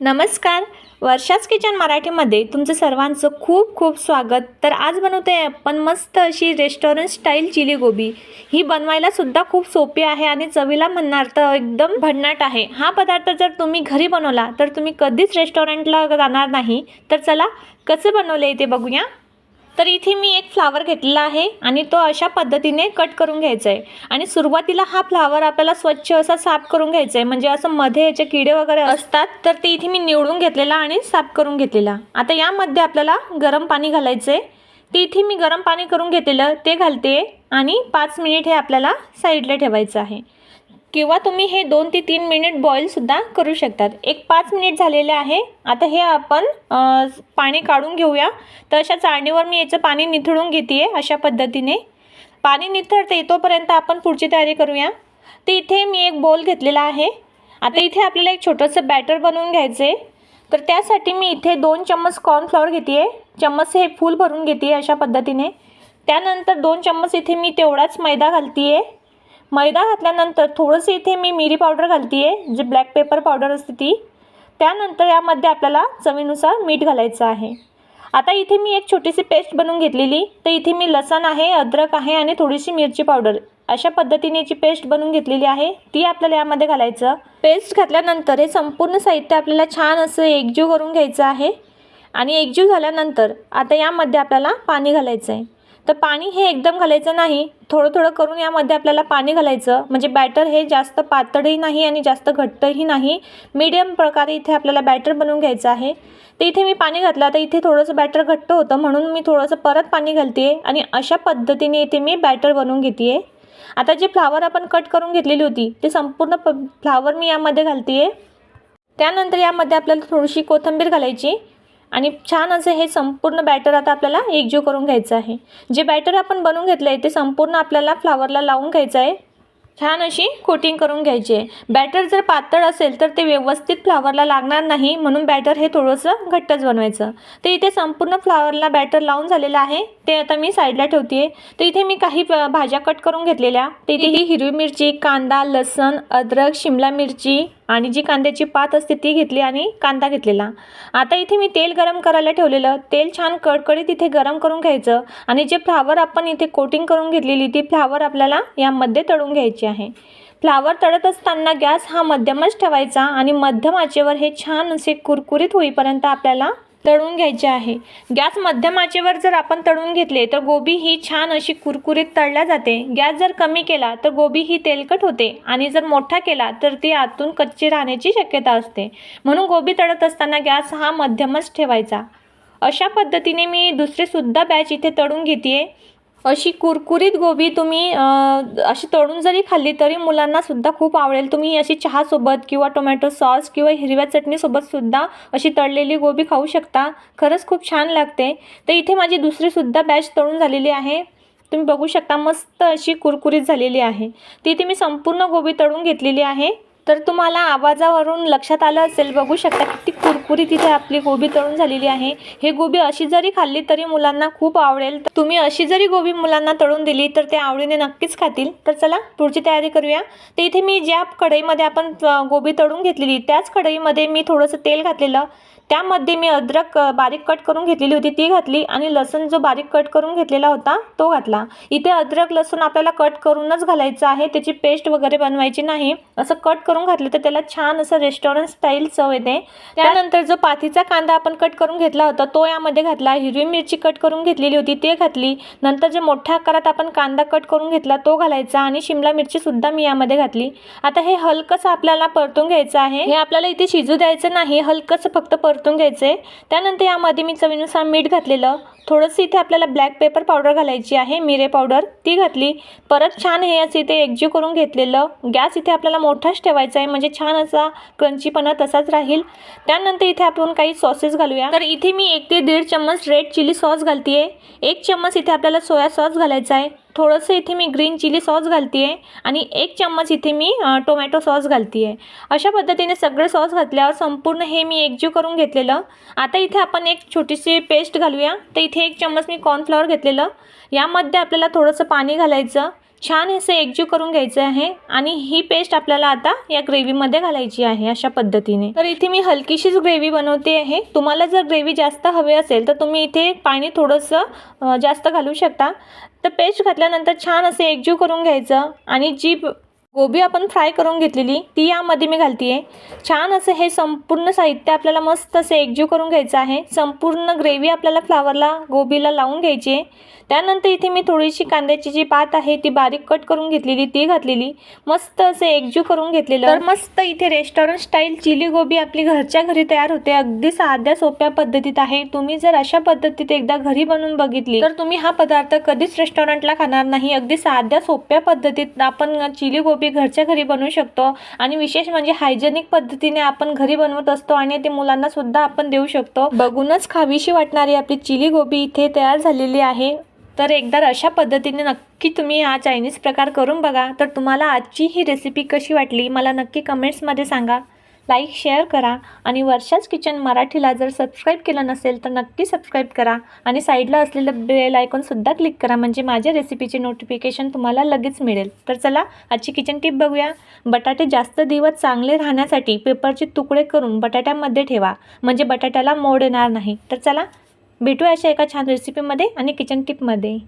नमस्कार. वर्षाच किचन मराठीमध्ये तुमचं सर्वांचं खूप खूप स्वागत. तर आज बनवते आहे आपण मस्त अशी रेस्टॉरंट स्टाईल चिली गोबी. ही बनवायला सुद्धा खूप सोपी आहे आणि चवीला म्हणणार तर एकदम भन्नाट आहे. हा पदार्थ जर तुम्ही घरी बनवला तर तुम्ही कधीच रेस्टॉरंटला जाणार नाही. तर चला कसं बनवलं आहे ते बघूया. तर इथे मी एक फ्लावर घेतलेला आहे आणि तो अशा पद्धतीने कट करून घ्यायचा आहे आणि सुरुवातीला हा फ्लावर आपल्याला स्वच्छ असा साफ करून घ्यायचा आहे म्हणजे असं मध्ये याचे किडे वगैरे असतात तर ते इथे मी निवडून घेतलेला आणि साफ करून घेतलेला. आता यामध्ये आपल्याला गरम पाणी घालायचं आहे ते इथे मी गरम पाणी करून घेतलेलं ते घालते आणि पाच मिनिट हे आपल्याला साईडला ठेवायचं आहे. किंवा तुम्ही हे दोन ते तीन मिनिट बॉईलसुद्धा करू शकतात. एक पाच मिनिट झालेले आहे. आता हे आपण पाणी काढून घेऊया. तर अशा चाळणीवर मी याचं पाणी निथळून घेते आहे अशा पद्धतीने. पाणी निथळते तोपर्यंत आपण पुढची तयारी करूया. तर इथे मी एक बोल घेतलेला आहे. आता इथे आपल्याला एक छोटंसं बॅटर बनवून घ्यायचं आहे तर त्यासाठी मी इथे दोन चम्मच कॉर्नफ्लॉवर घेते आहे चम्मच हे फूल भरून घेते आहे अशा पद्धतीने. त्यानंतर दोन चम्मच इथे मी तेवढाच मैदा घालते आहे मैदा घातल्यानंतर थोडंसं इथे मी मिरी पावडर घालते आहे जे ब्लॅक पेपर पावडर असते ती. त्यानंतर यामध्ये आपल्याला चवीनुसार मीठ घालायचं आहे. आता इथे मी एक छोटीशी पेस्ट बनवून घेतलेली. तर इथे मी लसण आहे अद्रक आहे आणि थोडीशी मिरची पावडर अशा पद्धतीने याची पेस्ट बनवून घेतलेली आहे. ती आपल्याला यामध्ये घालायचं. पेस्ट घातल्यानंतर हे संपूर्ण साहित्य आपल्याला छान असं एकजीव करून घ्यायचं आहे. आणि एकजीव झाल्यानंतर आता यामध्ये आपल्याला पाणी घालायचं आहे तर पाणी हे एकदम घालायचं नाही. थोडं थोडं करून यामध्ये आपल्याला पाणी घालायचं. म्हणजे बॅटर हे जास्त पातळही नाही आणि जास्त घट्टही नाही. मीडियम प्रकारे इथे आपल्याला बॅटर बनवून घ्यायचं आहे. तर इथे मी पाणी घातलं. आता इथे थोडंसं बॅटर घट्ट होतं. म्हणून मी थोडंसं परत पाणी घालते आहे आणि अशा पद्धतीने इथे मी बॅटर बनवून घेते आहे. आता जे फ्लावर आपण कट करून घेतलेली होती ते संपूर्ण प फ्लावर मी यामध्ये घालते आहे. त्यानंतर यामध्ये आपल्याला थोडीशी कोथिंबीर घालायची. आणि छान असं हे संपूर्ण बॅटर आता आपल्याला एकजीव करून घ्यायचं आहे. जे बॅटर आपण बनवून घेतलं आहे ते संपूर्ण आपल्याला फ्लावरला लावून घ्यायचं आहे. छान अशी कोटिंग करून घ्यायची आहे. बॅटर जर पातळ असेल तर ते व्यवस्थित फ्लावरला लागणार नाही म्हणून बॅटर हे थोडंसं घट्टच बनवायचं. तर इथे संपूर्ण फ्लावरला बॅटर लावून झालेलं आहे. ते आता मी साईडला ठेवते आहे तर इथे मी काही भाज्या कट करून घेतलेल्या. तर इथे ही हिरवी मिरची कांदा लसण अद्रक शिमला मिरची आणि जी कांद्याची पात असते ती घेतली आणि कांदा घेतलेला. आता इथे मी तेल गरम करायला ठेवलेलं. तेल छान कडकडीत इथे गरम करून घ्यायचं. आणि जे फ्लावर आपण इथे कोटिंग करून घेतलेली ती फ्लावर आपल्याला यामध्ये तळून घ्यायची आहे. फ्लावर तळत असताना गॅस हा मध्यमच ठेवायचा आणि मध्यम आचेवर हे छान असे कुरकुरीत होईपर्यंत आपल्याला तळून घ्यायचे आहे. गॅस मध्यम आचेवर जर आपण तळून घेतले तर गोबी ही छान अशी कुरकुरीत तळल्या जाते. गॅस जर कमी केला तर गोबी ही तेलकट होते आणि जर मोठा केला तर ती आतून कच्ची राहण्याची शक्यता असते. म्हणून गोबी तळत असताना गॅस हा मध्यमच ठेवायचा. अशा पद्धतीने मी दुसरीसुद्धा बॅच इथे तळून घेते अशी कुरकुरीत गोबी तुम्ही अशी तळून जरी खाल्ली तरी मुलांनासुद्धा खूप आवडेल. तुम्ही अशी चहासोबत किंवा टोमॅटो सॉस किंवा हिरव्या चटणीसोबतसुद्धा अशी तळलेली गोबी खाऊ शकता. खरंच खूप छान लागते. तर इथे माझी दुसरीसुद्धा बॅच तळून झालेली आहे. तुम्ही बघू शकता मस्त अशी कुरकुरीत झालेली आहे. तिथे मी संपूर्ण गोबी तळून घेतलेली आहे. तर तुम्हाला आवाजावरून लक्षात आलं असेल बघू शकता किती पुरी तिथे आपली गोबी तळून झालेली आहे. हे गोबी अशी जरी खाल्ली तरी मुलांना खूप आवडेल. तर तुम्ही अशी जरी गोबी मुलांना तळून दिली तर ते आवडीने नक्कीच खातील. तर चला पुढची तयारी करूया. तर इथे मी ज्या कढईमध्ये आपण गोबी तळून घेतलेली त्याच कढईमध्ये मी थोडंसं तेल घातलेलं. त्यामध्ये मी अद्रक बारीक कट करून घेतलेली होती ती घातली आणि लसूण जो बारीक कट करून घेतलेला होता तो घातला. इथे अद्रक लसूण आपल्याला कट करूनच घालायचं आहे त्याची पेस्ट वगैरे बनवायची नाही. असं कट करून घातलं तर त्याला छान असं रेस्टॉरंट स्टाईल चव येते. त्यानंतर जो पाथीचा कांदा आपण कट करून घेतला होता तो यामध्ये घातला. हिरवी मिरची कट करून घेतलेली होती ते घातली. नंतर जे मोठ्या आकारात आपण कांदा कट करून घेतला तो घालायचा आणि शिमला मिरचीसुद्धा मी यामध्ये घातली. आता हे हलकंसं आपल्याला परतून घ्यायचं आहे. हे आपल्याला इथे शिजू द्यायचं नाही हलकंसं फक्त परतून घ्यायचं आहे. त्यानंतर यामध्ये मी चवीनुसार मीठ घातलेलं. थोडंसं इथे आपल्याला ब्लॅक पेपर पावडर घालायची आहे मिरे पावडर ती घातली. परत छान हे असं इथे एकजीव करून घेतलेलं. गॅस इथे आपल्याला मोठाच ठेवायचा आहे म्हणजे छान असा क्रंचीपणा तसाच राहील. त्यानंतर इथे आपण काही सॉसेस घालूया. तर इथे मी एक ते दीड चम्मच रेड चिली सॉस घालते आहे एक चम्मच इथे आपल्याला सोया सॉस घालायचा आहे. थोडंसं इथे मी ग्रीन चिली सॉस घालते आहे आणि एक चम्मच इथे मी टोमॅटो सॉस घालते आहे अशा पद्धतीने सगळे सॉस घातल्यावर संपूर्ण हे मी एकजीव करून घेतलेलं. आता इथे आपण एक छोटीशी पेस्ट घालूया. तर इथे एक चम्मच मी कॉर्नफ्लॉवर घेतलेलं. यामध्ये आपल्याला थोडंसं पाणी घालायचं. छान असं एकजीव करून घ्यायचं आहे आणि ही पेस्ट आपल्याला आता या ग्रेव्हीमध्ये घालायची आहे अशा पद्धतीने. तर इथे मी हलकीशीच ग्रेव्ही बनवते आहे. तुम्हाला जर ग्रेव्ही जास्त हवी असेल तर तुम्ही इथे पाणी थोडंसं जास्त घालू शकता. तर पेस्ट घातल्यानंतर छान असे एकजीव करून घ्यायचं आणि जी गोबी आपण फ्राय करून घेतलेली ती यामध्ये मी घालते आहे छान असं हे संपूर्ण साहित्य आपल्याला मस्त असं एकजीव करून घ्यायचं आहे. संपूर्ण ग्रेव्ही आपल्याला फ्लावरला गोबीला लावून घ्यायची आहे. त्यानंतर इथे मी थोडीशी कांद्याची जी पात आहे ती बारीक कट करून घेतलेली ती घातलेली. मस्त असे एकजीव करून घेतलेलं. तर मस्त इथे रेस्टॉरंट स्टाईल चिली गोबी आपली घरच्या घरी तयार होते. अगदी साध्या सोप्या पद्धतीत आहे. तुम्ही जर अशा पद्धतीत एकदा घरी बनवून बघितली तर तुम्ही हा पदार्थ कधीच रेस्टॉरंटला खाणार नाही. अगदी साध्या सोप्या पद्धतीत आपण चिली गोबी घरच्या घरी बनवू शकतो. आणि विशेष म्हणजे हायजेनिक पद्धतीने आपण घरी बनवत असतो आणि ते मुलांना सुद्धा आपण देऊ शकतो. बघूनच खावीशी वाटणारी आपली चिली गोबी इथे तयार झालेली आहे. तर एकदा अशा पद्धतीने नक्की तुम्ही हा चायनीज प्रकार करून बघा. तर तुम्हाला आजची ही रेसिपी कशी वाटली? मला नक्की कमेंट्समध्ये सांगा. लाईक शेअर करा आणि वर्षाच किचन मराठीला जर सबस्क्राईब केलं नसेल तर नक्की सबस्क्राईब करा आणि साईडला असलेलं बेल आयकॉनसुद्धा क्लिक करा म्हणजे माझ्या रेसिपीचे नोटिफिकेशन तुम्हाला लगेच मिळेल. तर चला आजची किचन टिप बघूया. बटाटे जास्त दिवस चांगले राहण्यासाठी पेपरचे तुकडे करून बटाट्यामध्ये ठेवा म्हणजे बटाट्याला मोड येणार नाही. तर चला भेटूया अशा एका छान रेसिपीमध्ये आणि किचन टिपमध्ये